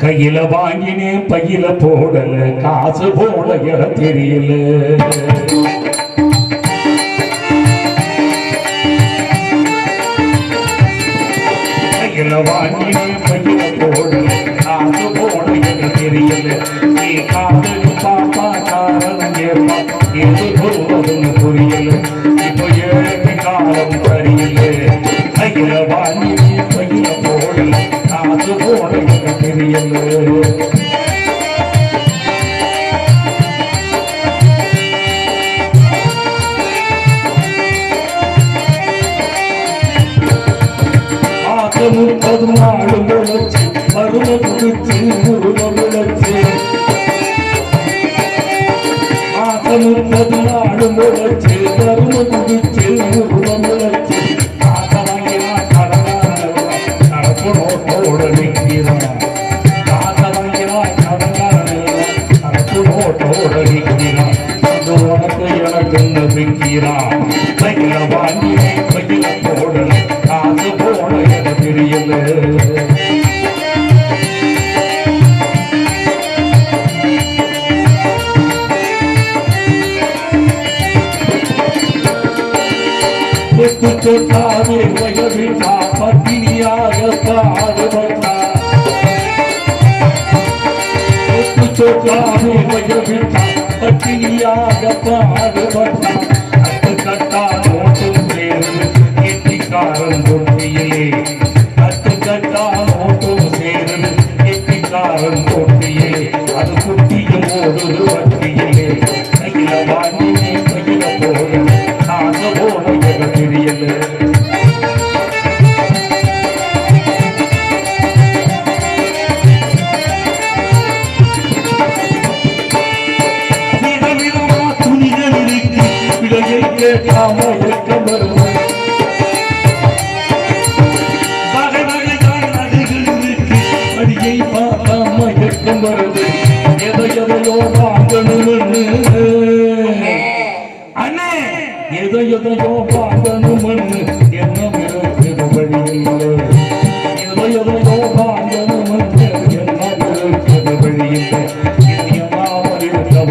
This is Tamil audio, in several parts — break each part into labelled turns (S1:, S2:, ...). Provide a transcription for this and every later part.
S1: கையில வாங்கினேன் பையில போடல காசு போல எட தெரியல கையில வாங்கினேன் பையில போடல காசு போல எட தெரியல நீ காதல் பாப்பா காரணம் ஏற்பா இது போவதும் புரியல. இப்போ முப்பது நாடு முழச்சு மருமக்கு திருமணச்சு ஆச முப்பது நாடு முழச்சு மருமக்கு திருமண வைக்கிறான் தந்தோரத்தை எனக்கு வைக்கிறான் வைக்கிற வாங்கி வைக்கிற போடல காசு போட எனக்கு தெரியல சொல்லாதே வயதில் பட்டினியாக பாடுபட்டார் 不要啊不要不要啊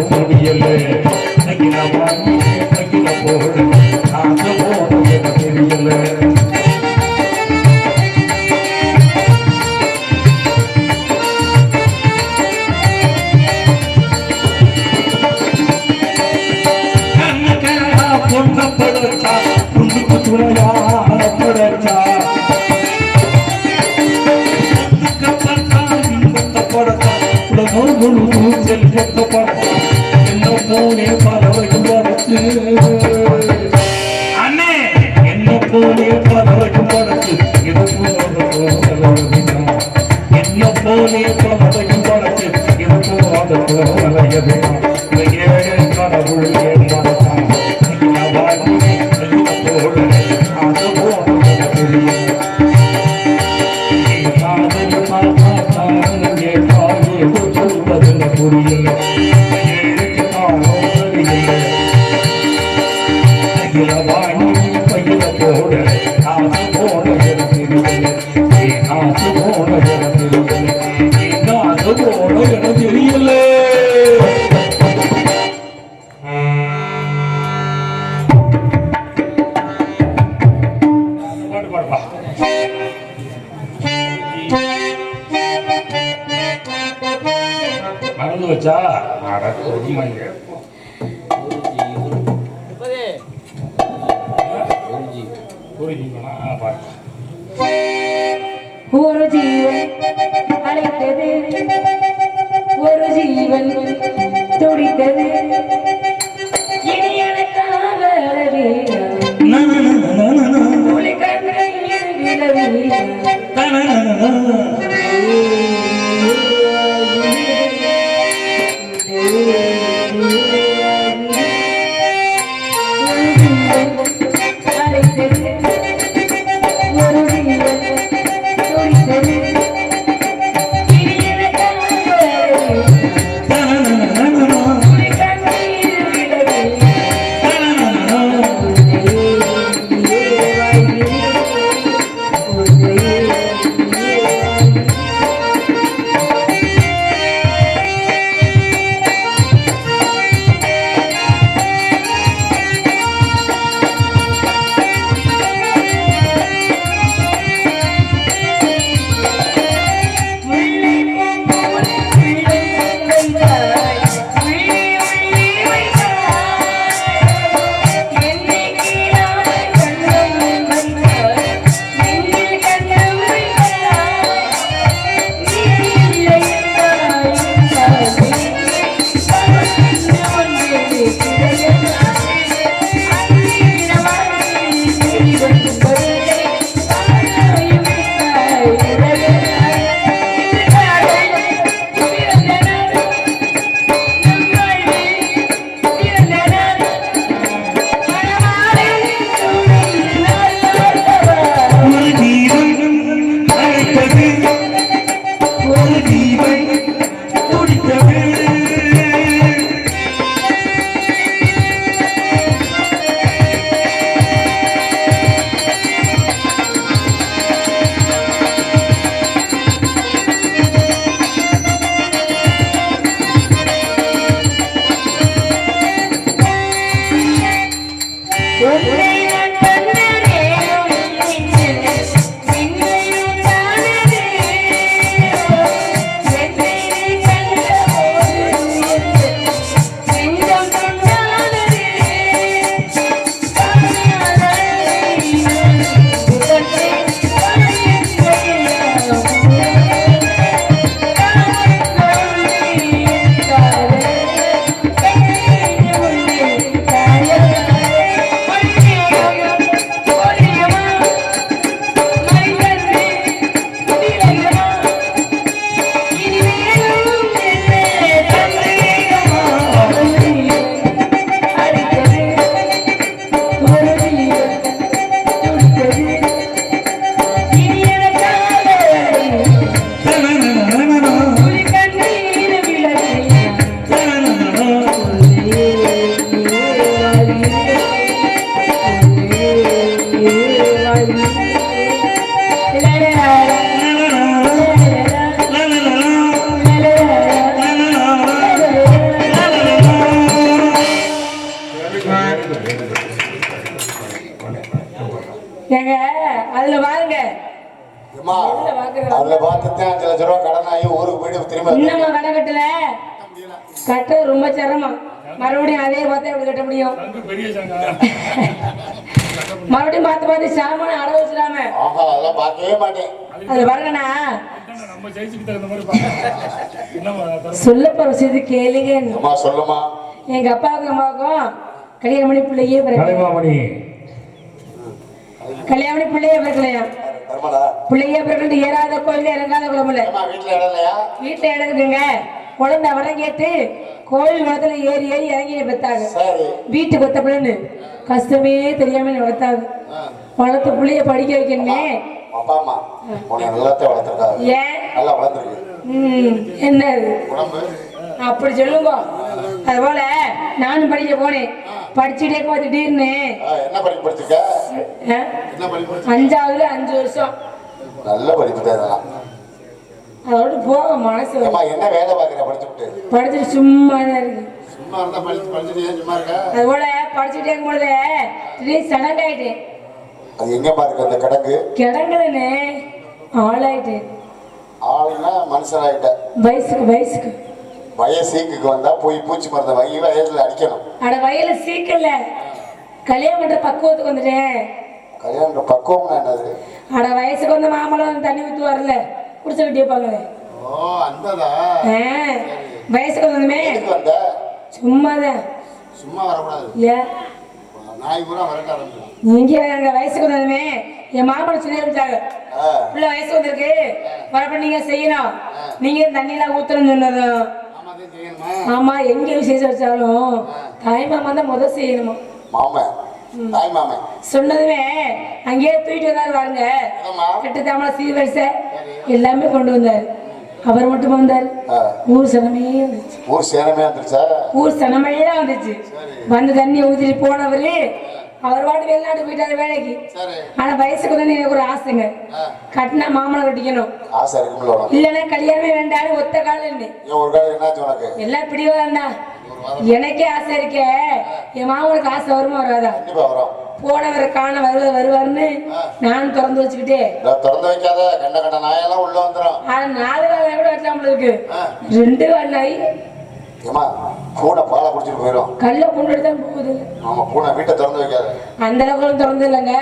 S1: உணவியலே I'm gonna get it, I'm. மறந்து வச்சா? அட கொடுமைங்க. ஒரு ஜீவனா பாருங்க.
S2: ஒரு ஜீவன் அழைத்தது. ஒரு ஜீவன் துடித்தது. அதுல
S3: பார்த்துட்டு அஞ்சு லட்ச ரூபா கடன் ஆகி ஊருக்கு போயிட்டு திரும்ப
S2: இன்னும் கடை கட்டல? கட்ட ரொம்ப சிரமம். மறுபடியும் அதே பார்த்தா எப்படி கட்ட முடியும். மறுபடியும் பார்த்து பார்த்து சாமான அட வச்சிடாம.
S3: ஆஹா அதெல்லாம் பார்க்கவே மாட்டேன்.
S2: அது பாருங்கண்ணா? சொல்ல போற விஷயத்து கேளுங்க.
S3: அம்மா சொல்லுமா?
S2: எங்க அப்பாவுக்கும் அம்மாவுக்கும் கல்யாணம் பண்ணி பிள்ளையே பிறகு
S1: கலைமாமணி.
S2: கல்யாணம் பண்ணி பிள்ளையே பிறக்கலையா? பிள்ளையே பிறகு ஏறாத கோயில் இறங்காத குளமில்ல
S3: அம்மா வீட்டுல இடம்
S2: இருக்குங்க குழந்தை வரம் கேட்டு கோயில் குளத்துல ஏறி ஏறி இறங்கி பெத்தாங்க.
S3: சரி.
S2: வீட்டுக்கு ஒத்த பிள்ளைன்னு கஷ்டமே தெரியாம வளர்த்தாங்க. வளர்த்து புள்ளைய படிக்க வைக்கணுமே.
S3: அப்பா அம்மா வளர்த்துருக்காங்க.
S2: ஏன்?
S3: நல்லா
S2: என்ன அப்படி சொல்லுங்க. அதுபோல நானும் படிக்க போனேன். படிச்சுட்டே
S3: ஆ, என்ன படிச்சிருக்க?
S2: அஞ்சாவதுல அஞ்சு வருஷம்
S3: நல்ல படிப்பு இதெல்லாம்
S2: அதோட போக மனசு
S3: என்ன வேலை பார்க்குற படிச்சுட்டு
S2: படிச்சுட்டு சும்மா தான் இருக்கு
S3: சும்மா இருந்தா படிச்சு படிச்சுட்டு சும்மா இருக்க
S2: அதுபோல படிச்சுட்டே இருக்கும் பொழுது திடீர்னு சடங்காயிட்டேன்
S3: அது எங்கம்மா இருக்கு அந்த கிடங்கு
S2: கிடங்குதுன்னு ஆளாயிட்டேன்
S3: ஆளுன்னா மனுஷனாகிட்ட
S2: வயசுக்கு வயசுக்கு
S3: வயசீக்குக்கு வந்தா போய் பூச்சி மருந்த வாங்கி வயசுல அடிக்கணும்
S2: அட வயல சீக்கல கல்யாணம் பண்ற பக்குவத்துக்கு வந்துட்டேன்
S3: கல்யாணம் பக்குவம்னா என்னது?
S2: அட வயசுக்கு வந்த மாமலம் தண்ணி ஊத்து வரல குடிச்சுக்கிட்டே இருப்பாங்களே
S3: ஓ அந்ததா?
S2: வயசுக்கு வந்ததுமே. சும்மாதான்.
S3: சும்மா வரக்கூடாது.
S2: ஏன்
S3: நாய் பூரா வரட்ட ஆரம்பிச்சிடும்.
S2: நீங்க எங்க வயசுக்கு வந்ததுமே என் மாமன் சொல்லி விட்டாங்க
S3: ஆ.
S2: பிள்ளை வயசு வந்திருக்கு. வரப்ப நீங்க செய்யணும். நீங்க தண்ணியெல்லாம் ஊத்தணும்னு சொன்னதும்.
S3: ஆமா
S2: எங்க விசேஷம் வச்சாலும் தாய் மாமா தான் முதல் செய்யணுமா?
S3: மாமன் தாய் மாமன்
S2: சொன்னதுமே அங்கேயே தூக்கிட்டு வந்தாரு பாருங்க. கட்டு தாமலை சீர்வரிசை எல்லாமே கொண்டு வந்தாரு. அவர் மட்டும் வந்தார். ஊர் சனமே வந்துச்சு
S3: ஊர் சேரமே வந்துருச்சா?
S2: ஊர் சனமையெல்லாம் வந்துச்சு வந்து தண்ணி ஊத்திட்டு போனவரு அவர் பாட்டு வெளிநாட்டு போயிட்டாரு வேலைக்கு. ஆனா வயசுக்கு வந்து எனக்கு ஒரு ஆசைங்க. கட்டினா மாமலை கட்டிக்கணும்.
S3: ஆசை இருக்கும்ல உனக்கு.
S2: இல்லைன்னா கல்யாணமே வேண்டாம் ஒத்த காலம்
S3: உனக்கு?
S2: எல்லாம் பிடிவாதா எனக்கே ஆசை இருக்கே. என் மாமனுக்கு ஆசை வருமா வராதா? போனவரை காண வருவது வருவாருன்னு நானும் திறந்து வச்சுக்கிட்டே.
S3: திறந்து வைக்காத கண்ட கண்ட நாயெல்லாம் உள்ள வந்துடும்
S2: ஆனா நாலு வேலை கூட வைக்கலாம் உங்களுக்கு
S3: ஆ,
S2: ரெண்டு வேலை
S3: ஏம்மா பூனை பாலை குடிச்சிட்டு போயிடும்
S2: கல்ல தான் போகுது?
S3: ஆமா பூனை வீட்டை திறந்து வைக்காத.
S2: அந்த அளவுக்கு திறந்து இல்லைங்க.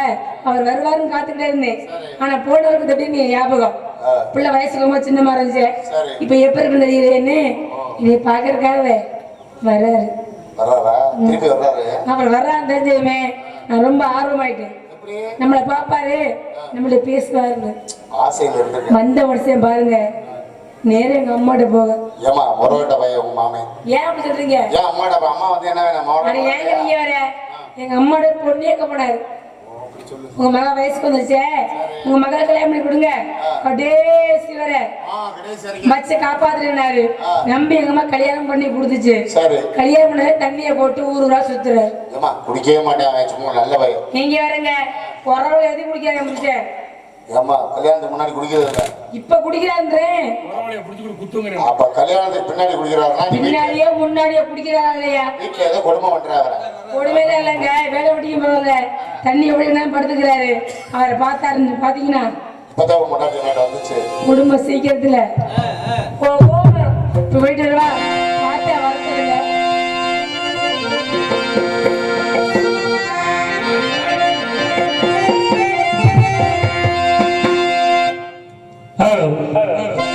S2: அவர் வருவாருன்னு காத்துக்கிட்டே இருந்தேன். ஆனா போனவருக்கு திடீர்னு ஞாபகம். பிள்ளை வயசுக்கு சின்னமா இருந்துச்சு இப்ப எப்ப இருக்குன்னு தெரியுதுன்னு. இதை பாக்குறதுக்காகவே வர்றாரு.
S3: வர்றாரா? திருப்பி வர்றாரு?
S2: அப்புறம் வர்றான்னு தெரிஞ்சதுமே நான் ரொம்ப ஆர்வமாயிட்டேன். நம்மளை பாப்பாரு நம்மள பேசுவாருன்னு.
S3: ஆசையில் இருந்திருக்க
S2: வந்த வருஷம் பாருங்க நேரா எங்க அம்மாட்ட போக.
S3: ஏமா உங்க
S2: ஏன் அப்படி சொல்றீங்க?
S3: ஏன் அம்மாட்ட அப்ப அம்மா வந்து என்ன வேணும்?
S2: நீங்க வர எங்க அம்மாட்ட பொண்ணியக்க போனாரு. உங்க மக வயசுக்கு வந்துருச்சே. உங்க மகளை கல்யாணம் பண்ணி கொடுங்க. கடைசி வரை. மச்ச காப்பாத்துறாரு நம்பி எங்க அம்மா கல்யாணம் பண்ணி கொடுத்துச்சு.
S3: சரி.
S2: கல்யாணம் பண்ண தண்ணியை போட்டு ஊர் ஊரா சுத்துறாரு.
S3: குடிக்கவே மாட்டேன் அவன் சும்மா நல்ல பையன்.
S2: நீங்க வேறங்க உறவுல எதுவும் குடிக்காத முடிச்சேன்
S3: ஏமா கல்யாணத்துக்கு முன்னாடி குடிக்கிறது இல்ல.
S2: இப்ப குடிக்கிறான்றேன்
S3: அப்ப கல்யாணத்துக்கு பின்னாடி வீட்டுல-
S2: பின்னாடியோ முன்னாடியோ குடிக்கிறாரா இல்லையா?
S3: வீட்டுல ஏதோ கொடுமை பண்றாரு
S2: ஒண்ணுமே இல்லைங்க வேலை வெட்டிக்கும் போகல தண்ணி எப்படி என்ன படுத்துக்கிறாரு? அவரை பார்த்தாரு பாத்தீங்கன்னா குடும்பம் சீக்கிரத்துல. இப்ப போயிட்டு வருவா? பார்த்து வரத்துருங்க. Hello. Hello.